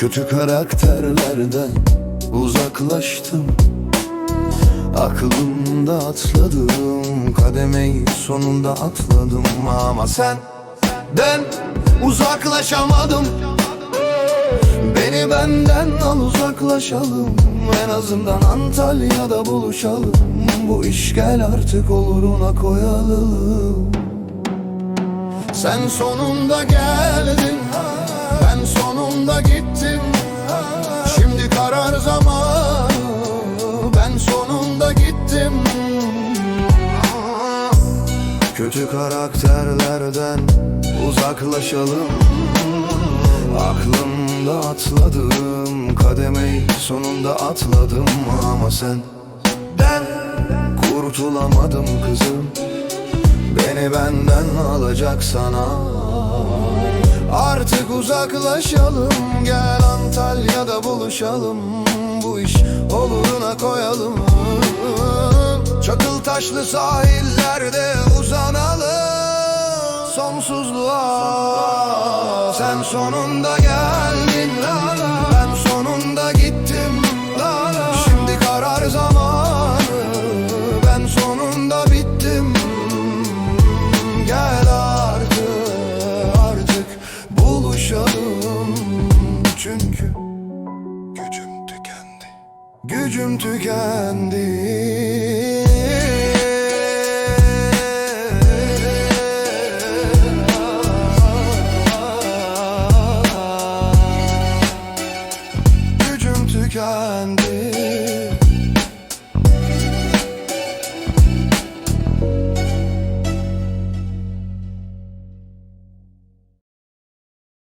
Kötü karakterlerden uzaklaştım. Aklımda atladım Kademeyi sonunda atladım. Ama sen den uzaklaşamadım. Beni benden al uzaklaşalım. En azından Antalya'da buluşalım. Bu iş gel artık oluruna koyalım. Sen sonunda geldin. Ben sonunda gittim Kötü karakterlerden uzaklaşalım. Aklımda atladım Kademeyi sonunda atladım. Ama sen ben kurtulamadım kızım. Beni benden alacak sana. Artık uzaklaşalım Gel Antalya'da buluşalım. Bu iş oluruna koyalım taşlı sahillerde uzanalım. Sonsuzluğa. Sen sonunda geldin. Ben sonunda gittim. Şimdi karar zamanı. Ben sonunda bittim. Gel artık artık buluşalım. Çünkü gücüm tükendi. Gücüm tükendi tükendi